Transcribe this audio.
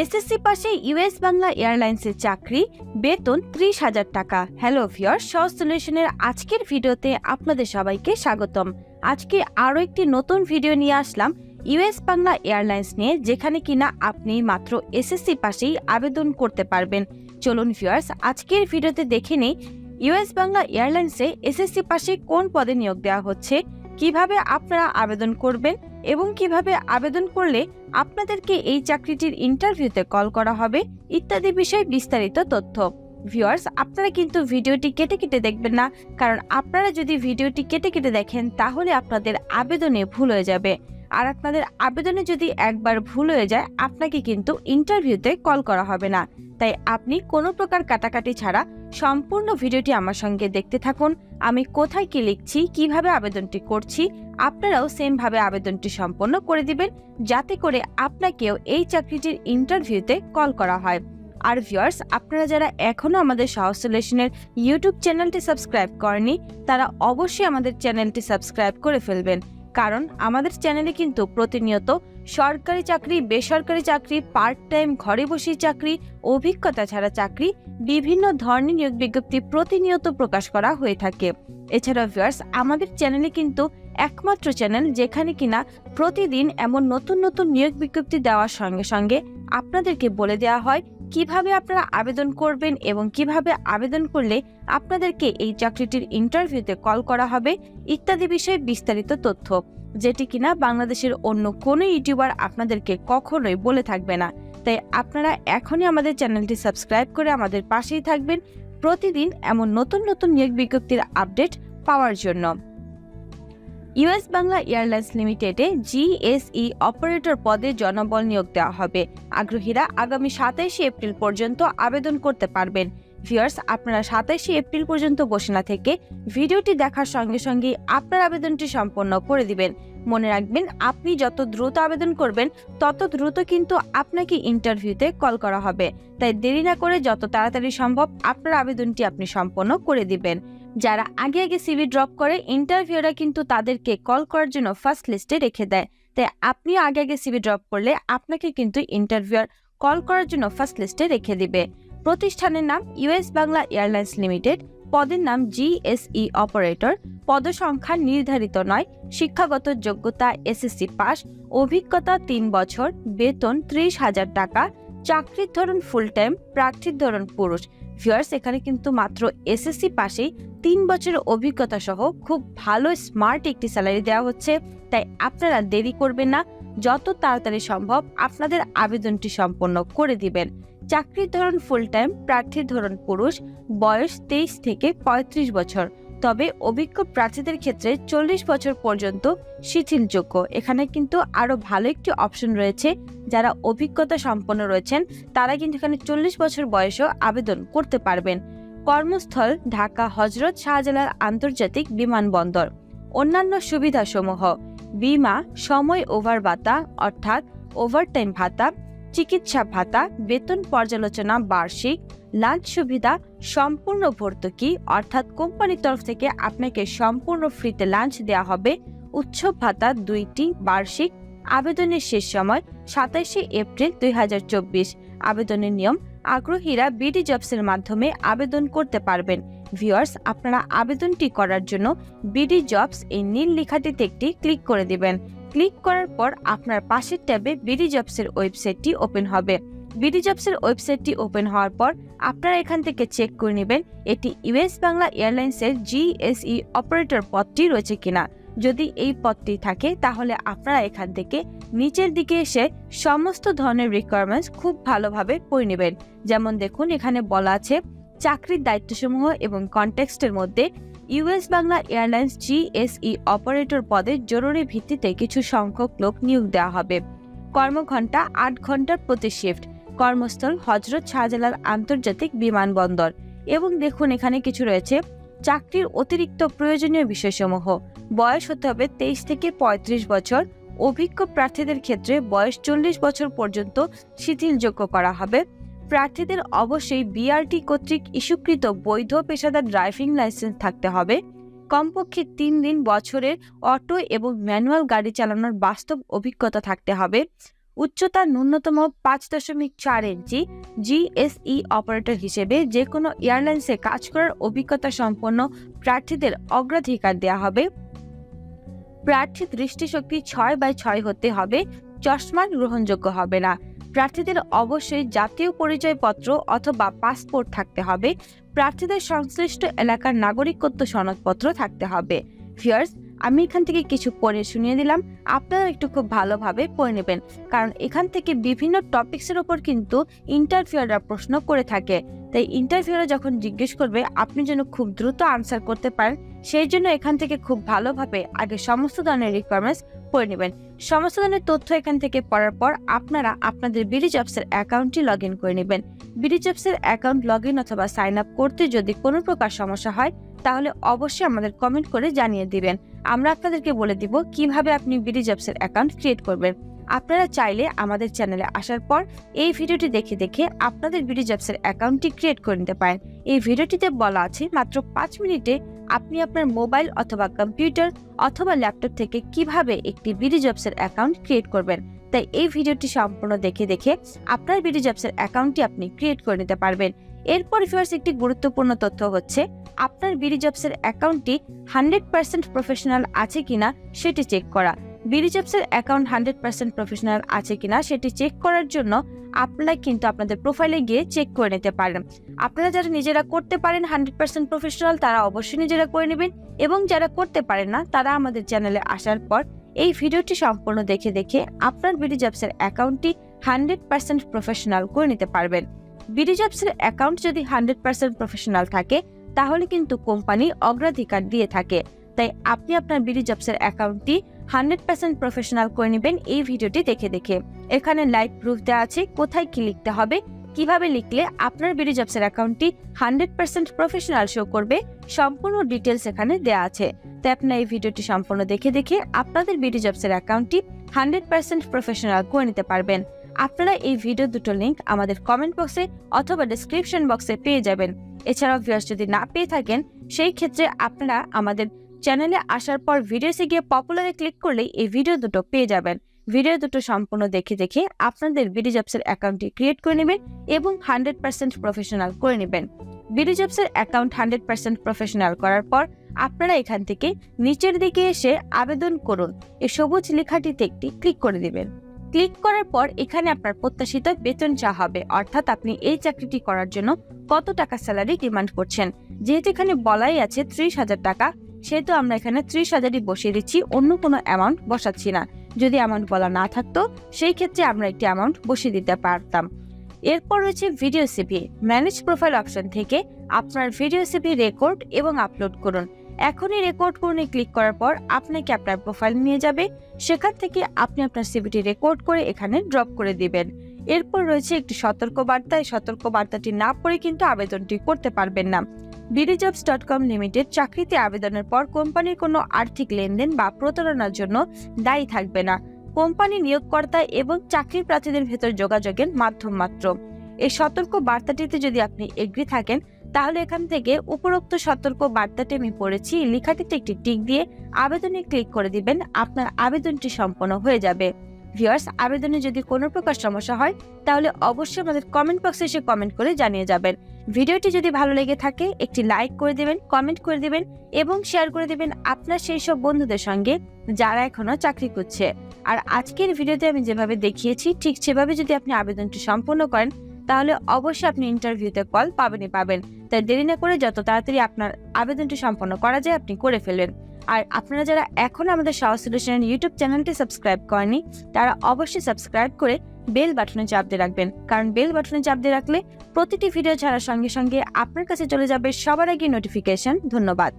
SSC পাশে US Bangla এয়ারলাইন্সের চাকরি, বেতন ত্রিশ হাজার টাকা। হ্যালো সহ সলিউশনের আজকের ভিডিওতে আপনাদের সবাইকে স্বাগতম। আজকে আরও একটি নতুন ভিডিও নিয়ে আসলাম ইউএস বাংলা এয়ারলাইন্স নিয়ে, যেখানে কিনা আপনি মাত্র এসএসসি পাশেই আবেদন করতে পারবেন। চলুন ভিউয়ার্স আজকের ভিডিওতে দেখে নেই ইউএস বাংলা এয়ারলাইন্সে এসএসসি পাশে কোন পদে নিয়োগ দেওয়া হচ্ছে। কীভাবে আপনারা আবেদন করবেন এবং কীভাবে আবেদন করলে আপনাদেরকে এই চাকরিটির ইন্টারভিউতে কল করা হবে, ইত্যাদি বিষয়ে বিস্তারিত তথ্য। ভিউয়ার্স, আপনারা কিন্তু ভিডিওটি কেটে কেটে দেখবেন না, কারণ আপনারা যদি ভিডিওটি কেটে কেটে দেখেন, তাহলে আপনাদের আবেদনে ভুল হয়ে যাবে। আর আপনাদের আবেদনে যদি একবার ভুল হয়ে যায়, আপনাকে কিন্তু ইন্টারভিউতে কল করা হবে না। তাই আপনি কোনো প্রকার কাটাকাটি ছাড়া সম্পূর্ণ ভিডিওটি আমার সঙ্গে দেখতে থাকুন। আমি কোথায় কি লিখছি, কীভাবে আবেদনটি করছি, আপনারাও সেমভাবে আবেদনটি সম্পন্ন করে দিবেন, যাতে করে আপনাকেও এই চাকরিটির ইন্টারভিউতে কল করা হয়। আর ভিউয়ার্স, আপনারা যারা এখনও আমাদের সহসলেশনের ইউটিউব চ্যানেলটি সাবস্ক্রাইব করেনি তারা অবশ্যই আমাদের চ্যানেলটি সাবস্ক্রাইব করে ফেলবেন। কারণ আমাদের চ্যানেলে কিন্তু প্রতিনিয়ত সরকারি চাকরি, বেসরকারি চাকরি পার্ট টাইম ঘরে বসে চাকরি, অভিজ্ঞতা ছাড়া চাকরি, বিভিন্ন ধরনের নিয়োগ বিজ্ঞপ্তি প্রতিনিয়ত প্রকাশ করা হয়ে থাকে। এছাড়া ভিউয়ার্স আমাদের চ্যানেলে কিন্তু একমাত্র চ্যানেল যেখানে কিনা প্রতিদিন এমন নতুন নতুন নিয়োগ বিজ্ঞপ্তি দেওয়ার সঙ্গে সঙ্গে আপনাদেরকে বলে দেওয়া হয় কীভাবে আপনারা আবেদন করবেন এবং কীভাবে আবেদন করলে আপনাদেরকে এই চাকরিটির ইন্টারভিউতে কল করা হবে, ইত্যাদি বিষয়ে বিস্তারিত তথ্য, যেটি কিনা বাংলাদেশের অন্য কোনো ইউটিউবার আপনাদেরকে কখনোই বলে থাকবে না। তাই আপনারা এখনই আমাদের চ্যানেলটি সাবস্ক্রাইব করে আমাদের পাশেই থাকবেন। প্রতিদিন এমন নতুন নতুন নিয়োগ বিজ্ঞপ্তির আপডেট পাওয়ার জন্য। ইউএস বাংলা এয়ারলাইন্স লিমিটেডে জিএসই অপারেটর পদে জনবল নিয়োগ দেওয়া হবে। আগ্রহীরা আগামী সাতাইশে এপ্রিল পর্যন্ত আবেদন করতে পারবেন। ভিউয়ার্স, আপনারা সাতাইশে এপ্রিল পর্যন্ত বসে না থেকে ভিডিওটি দেখার সঙ্গে সঙ্গে আপনার আবেদনটি সম্পন্ন করে দিবেন। মনে রাখবেন, আপনি যত দ্রুত আবেদন করবেন, তত দ্রুত কিন্তু আপনাকে ইন্টারভিউতে কল করা হবে। তাই দেরি না করে যত তাড়াতাড়ি সম্ভব আপনার আবেদনটি আপনি সম্পন্ন করে দিবেন। যারা আগে আগে সিভি ড্রপ করে ইন্টারভিউরা কিন্তু তাদেরকে কল করার জন্য ফার্স্ট লিস্টে রেখে দেয়। তাই আপনিও আগে আগে সিভি ড্রপ করলে আপনাকে কিন্তু ইন্টারভিউয়ার কল করার জন্য ফার্স্ট লিস্টে রেখে দিবে। প্রতিষ্ঠানের নাম ইউএস বাংলা এয়ারলাইন্স লিমিটেড পদের নাম জিএসই অপারেটর পদসংখ্যা নির্ধারিত নয়, শিক্ষাগত যোগ্যতা এসএসসি পাস অভিজ্ঞতা তিন বছর, বেতন ত্রিশ হাজার টাকা, চাকরির ধরন ফুল টাইম প্রার্থীর ধরন পুরুষ। ভিউয়ার্স এখানে কিন্তু মাত্র এসএসসি পাশেই তিন বছরের অভিজ্ঞতা সহ খুব ভালো স্মার্ট একটি স্যালারি দেওয়া হচ্ছে। তাই আপনারা দেরি করবেন না। যত তাড়াতাড়ি সম্ভব আপনাদের আবেদনটি সম্পন্ন করে দিবেন। চাকরির ধরন ফুল টাইম প্রার্থীর ধরন পুরুষ, বয়স তেইশ থেকে ৩৫ বছর। তবে অভিজ্ঞ প্রার্থীদের ক্ষেত্রে চল্লিশ বছর পর্যন্ত শিথিলযোগ্য। এখানে কিন্তু আরও ভালো একটি অপশন রয়েছে, যারা অভিজ্ঞতা সম্পন্ন রয়েছেন, তারা কিন্তু এখানে চল্লিশ বছর বয়সেও আবেদন করতে পারবেন। কর্মস্থল ঢাকা, হজরত শাহজালাল আন্তর্জাতিক বিমানবন্দর। অন্যান্য সুবিধাসমূহ, বিমা, সময় ওভার ভাতা, অর্থাৎ ওভারটাইম ভাতা, চিকিৎসা ভাতা, বেতন পর্যালোচনা বার্ষিক লাঞ্চ সুবিধা সম্পূর্ণ ভর্তুকি, অর্থাৎ কোম্পানির তরফ থেকে আপনাকে সম্পূর্ণ ফ্রিতে লাঞ্চ দেওয়া হবে। উৎসব ভাতা দুইটি, বার্ষিক আবেদনের শেষ সময় সাতাশে এপ্রিল দুই হাজার চব্বিশ। আবেদনের নিয়ম, আগ্রহীরা বিডি জবসের মাধ্যমে আবেদন করতে পারবেন। ভিউয়ার্স, আপনারা আবেদনটি করার জন্য বিডি জবস এই নীল লেখাটিতে একটি ক্লিক করে দিবেন। ক্লিক করার পর আপনার পাশের ট্যাবে বিডি জবসের ওয়েবসাইটটি ওপেন হবে। বিডি জবসের ওয়েবসাইটটি ওপেন হওয়ার পর আপনারা এখান থেকে চেক করে নেবেন এটি ইউএস বাংলা এয়ারলাইন্সের জিএসই অপারেটর পদটি রয়েছে কিনা। যদি এই পদটি থাকে, তাহলে আপনারা এখান থেকে নিচের দিকে এসে সমস্ত ধরনের রিকোয়ারমেন্টস খুব ভালোভাবে পড়ে নেবেন। যেমন দেখুন, এখানে বলা আছে চাকরির দায়িত্বসমূহ এবং কনটেক্সটের মধ্যে US Bangla Airlines GSE operator পদে জরুরি ভিত্তিতে কিছু সংখ্যক লোক নিয়োগ দেওয়া হবে। কর্মঘণ্টা আট ঘণ্টার প্রতি শিফট কর্মস্থল হজরত শাহজালাল আন্তর্জাতিক বিমানবন্দর। এবং দেখুন এখানে কিছু রয়েছে। চাকরির অতিরিক্ত প্রয়োজনীয় বিষয়সমূহ। বয়স হতে হবে তেইশ থেকে ৩৫ বছর। অভিজ্ঞ প্রার্থীদের ক্ষেত্রে বয়স চল্লিশ বছর পর্যন্ত শিথিলযোগ্য করা হবে। প্রার্থীদের অবশ্যই বিআরটি কর্তৃক ইস্যুকৃত বৈধ পেশাদার ড্রাইভিং লাইসেন্স থাকতে হবে। কমপক্ষে তিন দিন বছরের অটো এবং ম্যানুয়াল গাড়ি চালানোর বাস্তব অভিজ্ঞতা থাকতে হবে। উচ্চতা ন্যূনতম পাঁচ দশমিক চার ইঞ্চি জিএসই অপারেটর হিসেবে যে কোনো এয়ারলাইন্সে কাজ করার অভিজ্ঞতা সম্পন্ন প্রার্থীদের অগ্রাধিকার দেওয়া হবে। প্রার্থী দৃষ্টিশক্তি ছয় বাই ছয় হতে হবে, চশমা গ্রহণযোগ্য হবে না। প্রার্থীদের অবশ্যই জাতীয় পরিচয়পত্র অথবা পাসপোর্ট থাকতে হবে। প্রার্থীদের সংশ্লিষ্ট এলাকার নাগরিকত্ব সনদপত্র থাকতে হবে। ফিয়ার্স আমি এখান থেকে কিছু পড়ে শুনিয়ে দিলাম। আপনারা একটু খুব ভালোভাবে পড়ে নেবেন। কারণ এখান থেকে বিভিন্ন টপিক্সের ওপর কিন্তু ইন্টারভিউয়াররা প্রশ্ন করে থাকে। তাই ইন্টারভিউরা যখন জিজ্ঞেস করবে, আপনি যেন খুব দ্রুত আনসার করতে পারেন, সেই জন্য এখান থেকে খুব ভালোভাবে আগে সমস্ত ধরনের রিকোয়ারমেন্টস পড়ে নেবেন। সমস্ত ধরনের তথ্য এখান থেকে পড়ার পর আপনারা আপনাদের বিডি জবসের অ্যাকাউন্টটি লগ ইন করে নেবেন। বিডি জবসের অ্যাকাউন্ট লগ ইন অথবা সাইন আপ করতে যদি কোনো প্রকার সমস্যা হয় তাহলে অবশ্যই আমাদের কমেন্ট করে জানিয়ে দিবেন। আমরা আপনাদেরকে বলে দিব কীভাবে আপনি বিডি জবসের অ্যাকাউন্ট ক্রিয়েট করবেন। আপনারা চাইলে আমাদের চ্যানেলে আসার পর এই ভিডিওটি দেখে দেখে আপনাদের বিডি জবসের অ্যাকাউন্টটি ক্রিয়েট করে নিতে পারেন। এই ভিডিওটিতে বলা আছে, মাত্র পাঁচ মিনিটে আপনি আপনার মোবাইল অথবা কম্পিউটার অথবা ল্যাপটপ থেকে কীভাবে একটি বিডি জবসের অ্যাকাউন্ট ক্রিয়েট করবেন। তাই এই ভিডিওটি সম্পূর্ণ দেখে দেখে আপনার বিডি জবসের অ্যাকাউন্টটি আপনি ক্রিয়েট করে নিতে পারবেন। এরপর ফিয়ার্স একটি গুরুত্বপূর্ণ তথ্য হচ্ছে আপনার বিডি জবসের অ্যাকাউন্টটি হান্ড্রেড পার্সেন্ট প্রফেশনাল আছে কিনা সেটি চেক করা। বিডি জবসের অ্যাকাউন্ট হান্ড্রেড পার্সেন্ট প্রফেশনাল আছে কিনা সেটি চেক করার জন্য আপনারা কিন্তু আপনাদের প্রোফাইলে গিয়ে চেক করে নিতে পারেন। আপনারা যারা নিজেরা করতে পারেন হান্ড্রেড পার্সেন্ট প্রফেশনাল, তারা অবশ্যই নিজেরা করে নেবেন এবং যারা করতে পারেন না, তারা আমাদের চ্যানেলে আসার পর এই ভিডিওটি সম্পূর্ণ দেখে দেখে আপনার বিডি জবসের অ্যাকাউন্টটি হান্ড্রেড পার্সেন্ট প্রফেশনাল করে নিতে পারবেন। বিডি জবসের অ্যাকাউন্ট যদি হান্ড্রেড পার্সেন্ট প্রফেশনাল থাকে তাহলে কিন্তু কোম্পানি অগ্রাধিকার দিয়ে থাকে। তাই আপনি আপনার বিডি জবসের অ্যাকাউন্টটি হান্ড্রেড পার্সেন্ট প্রফেশনাল করে নেবেন এই ভিডিওটি দেখে দেখে। এখানে লাইভ প্রুফ দেওয়া আছে, কোথায় কি লিখতে হবে, কীভাবে লিখলে আপনার বিডি জবসের অ্যাকাউন্টটি হান্ড্রেড পার্সেন্ট প্রফেশনাল শো করবে, সম্পূর্ণ ডিটেলস এখানে দেওয়া আছে। তাই আপনার এই ভিডিওটি সম্পূর্ণ দেখে দেখে আপনাদের বিডি জবসের অ্যাকাউন্টটি হান্ড্রেড পার্সেন্ট প্রফেশনাল করে নিতে পারবেন। আপনারা এই ভিডিও দুটো লিঙ্ক আমাদের কমেন্ট বক্সে অথবা ডিসক্রিপশন বক্সে পেয়ে যাবেন। এছাড়াও ভিউয়ার্স যদি না পেয়ে থাকেন, সেই ক্ষেত্রে আপনারা আমাদের চ্যানেলে আসার পর ভিডিওসে গিয়ে পপুলারে ক্লিক করলেই এই ভিডিও দুটো পেয়ে যাবেন। ভিডিও দুটো সম্পূর্ণ দেখে দেখে আপনাদের বিডি জবসের অ্যাকাউন্টটি ক্রিয়েট করে নেবেন এবং হান্ড্রেড পার্সেন্ট প্রফেশনাল করে নেবেন। বিডি জবসের অ্যাকাউন্ট হান্ড্রেড পার্সেন্ট প্রফেশনাল করার পর আপনারা এখান থেকে নিচের দিকে এসে আবেদন করুন। এই সবুজ লেখাটিতে একটি ক্লিক করে দিবেন। ক্লিক করার পর এখানে আপনার প্রত্যাশিত বেতন চা হবে, অর্থাৎ আপনি এই চাকরিটি করার জন্য কত টাকা স্যালারি ডিমান্ড করছেন। যেহেতু এখানে বলাই আছে ত্রিশ হাজার টাকা, সেহেতু আমরা এখানে ত্রিশ হাজারই বসিয়ে দিচ্ছি, অন্য কোনো অ্যামাউন্ট বসাচ্ছি না। যদি অ্যামাউন্ট বলা না থাকতো, সেই ক্ষেত্রে আমরা একটি অ্যামাউন্ট বসিয়ে দিতে পারতাম। এরপর রয়েছে video CV manage profile option থেকে আপনার ভিডিও সিভি রেকর্ড এবং আপলোড করুন। এখনই রেকর্ড করুন ক্লিক করার পর আপনাকে আপনার প্রোফাইল নিয়ে যাবে। সেখান থেকে আপনি আপনার সিভিটি রেকর্ড করে এখানে ড্রপ করে দিবেন। এরপর রয়েছে একটি সতর্ক বার্তা এই সতর্ক বার্তাটি না পড়ে কিন্তু আবেদনটি করতে পারবেন না। বিডিজবস ডট কম লিমিটেড চাকরিতে আবেদনের পর কোম্পানির কোনো আর্থিক লেনদেন বা প্রতারণার জন্য দায়ী থাকবে না। কোম্পানি নিয়োগকর্তা এবং চাকরি প্রার্থীদের ভেতর যোগাযোগের মাধ্যম মাত্র। এই সতর্ক বার্তাটিতে যদি আপনি এগ্রি থাকেন তাহলে এখান থেকে উপরোক্ত সতর্ক বার্তাটি আমি পড়েছি। লেখাটিতে একটি টিক দিয়ে আবেদনে ক্লিক করে দিবেন, আপনার আবেদনটি সম্পন্ন হয়ে যাবে। ভিউয়ার্স, আবেদনে যদি কোনো প্রকার সমস্যা হয়, তাহলে অবশ্যই আমাদের কমেন্ট বক্সে এসে কমেন্ট করে জানিয়ে যাবেন। ভিডিওটি যদি ভালো লেগে থাকে, একটি লাইক করে দেবেন, কমেন্ট করে দেবেন এবং শেয়ার করে দেবেন আপনার সেই সব বন্ধুদের সঙ্গে যারা এখনও চাকরি করছে আর আজকের ভিডিওতে আমি যেভাবে দেখিয়েছি, ঠিক সেভাবে যদি আপনি আবেদনটি সম্পূর্ণ করেন তাহলে অবশ্যই আপনি ইন্টারভিউতে কল পাবেনই পাবেন। তাই দেরি না করে যত তাড়াতাড়ি আপনার আবেদনটি সম্পন্ন করা যায়, আপনি করে ফেলবেন আর আপনারা যারা এখন আমাদের সহজ সলিউশনের ইউটিউব চ্যানেলটি সাবস্ক্রাইব করেনি তারা অবশ্যই সাবস্ক্রাইব করে বেল বাটনে চাপ দিয়ে রাখবেন। কারণ বেল বাটনে চাপ দিয়ে রাখলে প্রতিটি ভিডিও ছাড়ার সঙ্গে সঙ্গে আপনার কাছে চলে যাবে সবার আগে নোটিফিকেশন ধন্যবাদ।